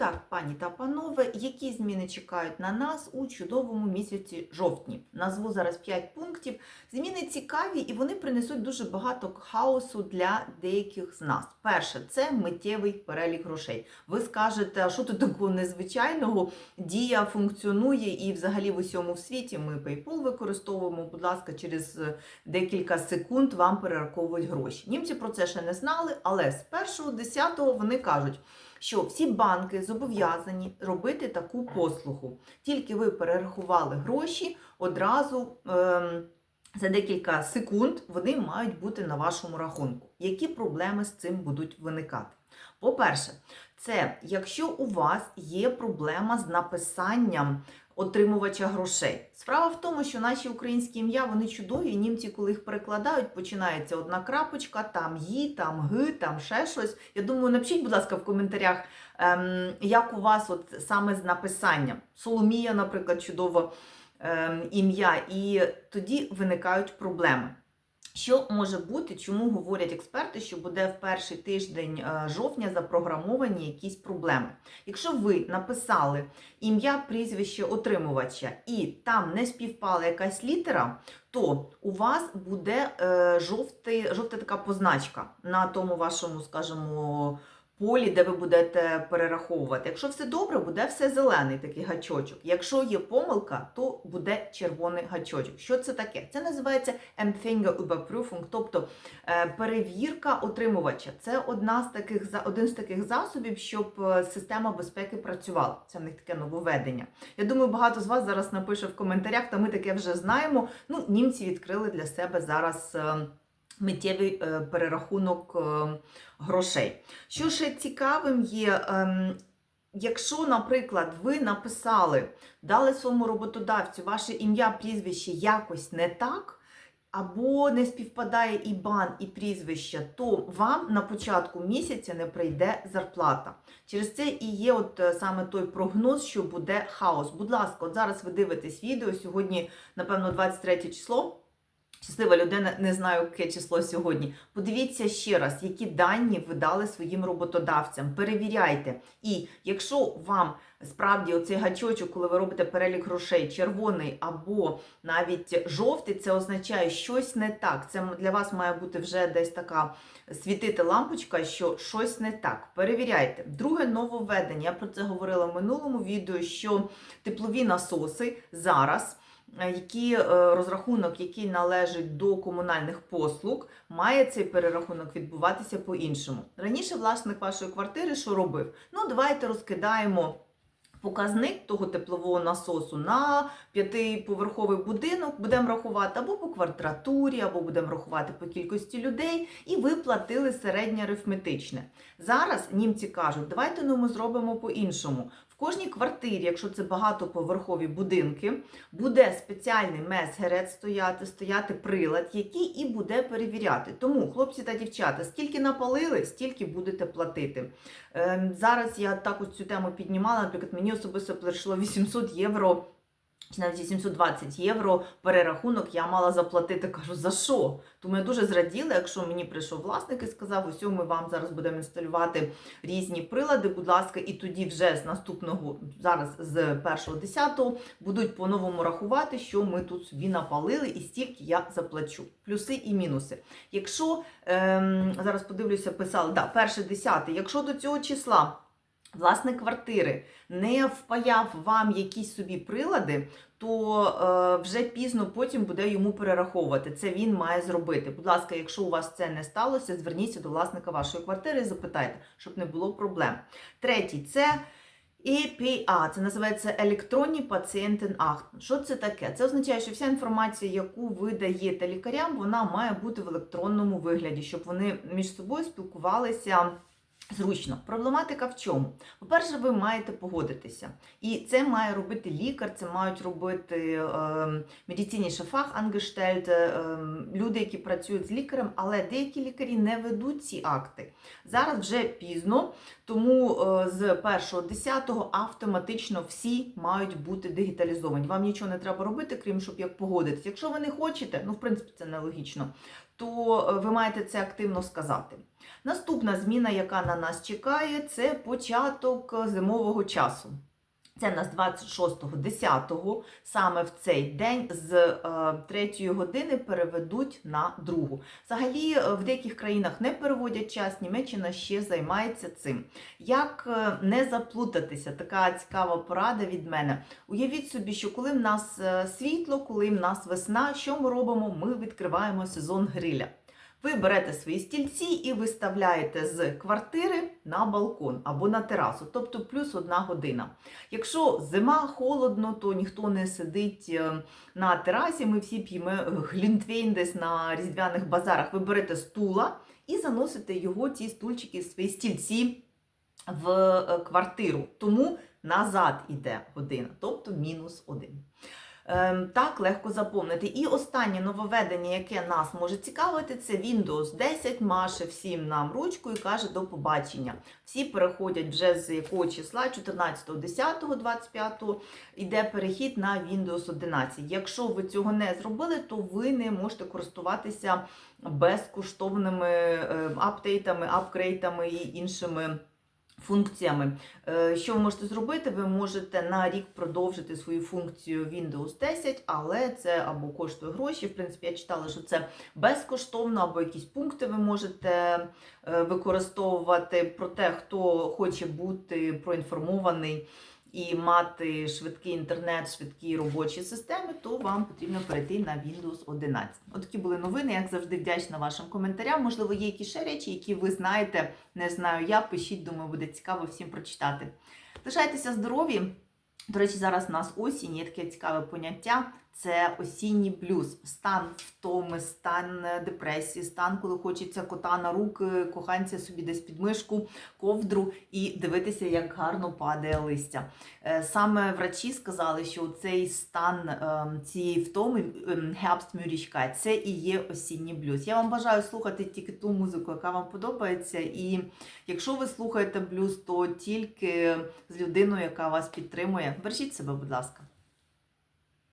Так, пані та панове, які зміни чекають на нас у чудовому місяці жовтні? Назву зараз 5 пунктів. Зміни цікаві і вони принесуть дуже багато хаосу для деяких з нас. Перше, це миттєвий перелік грошей. Ви скажете, а що тут такого незвичайного? Дія функціонує і взагалі в усьому світі ми PayPal використовуємо. Будь ласка, через е, декілька секунд вам перераховують гроші. Німці про це ще не знали, але з 1.10 вони кажуть що всі банки зобов'язані робити таку послугу. Тільки ви перерахували гроші, одразу ем, за декілька секунд вони мають бути на вашому рахунку. Які проблеми з цим будуть виникати? По-перше, це якщо у вас є проблема з написанням отримувача грошей. Справа в тому, що наші українські ім'я вони чудові, німці, коли їх перекладають, починається одна крапочка, там ї, там г, там ще щось. Я думаю, напишіть, будь ласка, в коментарях, ем, як у вас от саме з написанням. Соломія, наприклад, чудово ем, ім'я, і тоді виникають проблеми. Що може бути, чому говорять експерти, що буде в перший тиждень е, жовтня запрограмовані якісь проблеми? Якщо ви написали ім'я, прізвище отримувача і там не співпала якась літера, то у вас буде е, жовтий, жовта така позначка на тому вашому, скажімо, полі, де ви будете перераховувати. Якщо все добре, буде все зелений такий гачочок. Якщо є помилка, то буде червоний гачочок. Що це таке? Це називається Empfängerüberprüfung, тобто е, перевірка отримувача. Це одна з таких один з таких засобів, щоб е, система безпеки працювала. Це в них таке нововведення. Я думаю, багато з вас зараз напише в коментарях, та ми таке вже знаємо. Ну, німці відкрили для себе зараз. Миттєвий е, перерахунок е, грошей. Що ще цікавим є, ем, якщо, наприклад, ви написали, дали своєму роботодавцю ваше ім'я, прізвище якось не так, або не співпадає і бан, і прізвище, то вам на початку місяця не прийде зарплата. Через це і є от е, саме той прогноз, що буде хаос. Будь ласка, от зараз ви дивитесь відео. Сьогодні, напевно, 23 число. Щаслива людина, не знаю, яке число сьогодні. Подивіться ще раз, які дані ви дали своїм роботодавцям. Перевіряйте. І якщо вам справді оцей гачочок, коли ви робите перелік грошей, червоний або навіть жовтий, це означає щось не так. Це для вас має бути вже десь така світити лампочка, що щось не так. Перевіряйте. Друге нововведення. Я про це говорила в минулому відео, що теплові насоси зараз які е, розрахунок, який належить до комунальних послуг, має цей перерахунок відбуватися по-іншому. Раніше власник вашої квартири що робив? Ну, давайте розкидаємо. Показник того теплового насосу на п'ятиповерховий будинок будемо рахувати або по квадратурі, або будемо рахувати по кількості людей, і ви платили середнє арифметичне. Зараз німці кажуть, давайте ну, ми зробимо по-іншому. Кожній квартирі, якщо це багатоповерхові будинки, буде спеціальний месгерет стояти, стояти прилад, який і буде перевіряти. Тому, хлопці та дівчата, скільки напалили, стільки будете платити. Ем, Зараз я також цю тему піднімала. Наприклад, мені особисто прийшло 800 євро. Чи навіть 720 євро перерахунок я мала заплатити. Кажу, за що? Тому я дуже зраділа, якщо мені прийшов власник і сказав, ось ми вам зараз будемо інсталювати різні прилади, будь ласка, і тоді вже з наступного, зараз з 1.10 будуть по-новому рахувати, що ми тут собі напалили і стільки я заплачу. Плюси і мінуси. Якщо, ем, зараз подивлюся, писали, да, перше десяте, якщо до цього числа власник квартири не впаяв вам якісь собі прилади, то е, вже пізно потім буде йому перераховувати. Це він має зробити. Будь ласка, якщо у вас це не сталося, зверніться до власника вашої квартири і запитайте, щоб не було проблем. Третій це. EPA, це називається електронні пацієнтенакт. Що це таке? Це означає, що вся інформація, яку ви даєте лікарям, вона має бути в електронному вигляді, щоб вони між собою спілкувалися зручно. Проблематика в чому? По-перше, ви маєте погодитися. І це має робити лікар, це мають робити е, медицинні шафах ангештельте, е, люди, які працюють з лікарем, але деякі лікарі не ведуть ці акти. Зараз вже пізно, тому е, з 1.10 автоматично всі мають бути дигіталізовані. Вам нічого не треба робити, крім щоб як погодитися. Якщо ви не хочете, ну в принципі це нелогічно, то е, ви маєте це активно сказати. Наступна зміна, яка на нас чекає, це початок зимового часу. Це нас 26.10, саме в цей день з е, 3 години переведуть на другу. Взагалі, е, в деяких країнах не переводять час, Німеччина ще займається цим. Як е, не заплутатися? Така цікава порада від мене. Уявіть собі, що коли в нас е, світло, коли в нас весна, що ми робимо? Ми відкриваємо сезон гриля. Ви берете свої стільці і виставляєте з квартири на балкон або на терасу, тобто плюс одна година. Якщо зима холодно, то ніхто не сидить е, на терасі. Ми всі п'ємо глінтвейн десь на різдвяних базарах. Ви берете стула і заносите його, ці стульчики, свої стільці в е, квартиру. Тому назад іде година, тобто мінус один. Ем, Так, легко заповнити. І останнє нововведення, яке нас може цікавити, це Windows 10 маше всім нам ручку і каже до побачення. Всі переходять вже з якого числа 14.10.25 йде перехід на Windows 11. Якщо ви цього не зробили, то ви не можете користуватися безкоштовними е, апдейтами, апгрейдами і іншими. Функціями, Е, що ви можете зробити? Ви можете на рік продовжити свою функцію Windows 10, але це або коштує гроші. В принципі, я читала, що це безкоштовно, або якісь пункти ви можете використовувати використовувати. Проте, хто хоче бути проінформований і мати швидкий інтернет, швидкі робочі системи, то вам потрібно перейти на Windows 11. Отакі були новини. Як завжди, вдячна вашим коментарям. Можливо, є якісь ще речі, які ви знаєте, не знаю я. Пишіть, думаю, буде цікаво всім прочитати. Лишайтеся здорові. До речі, зараз у нас осінь, є таке цікаве поняття. Це осінній блюз, стан втоми, стан е, депресії, стан, коли хочеться кота на руки, коханця собі десь під мишку, ковдру і дивитися, як гарно падає листя. Е, Саме врачі сказали, що цей стан ем, цієї втоми ем, Herbstmüdigkeit, це і є осінній блюз. Я вам бажаю слухати тільки ту музику, яка вам подобається. І якщо ви слухаєте блюз, то тільки з людиною, яка вас підтримує. Бережіть себе, будь ласка.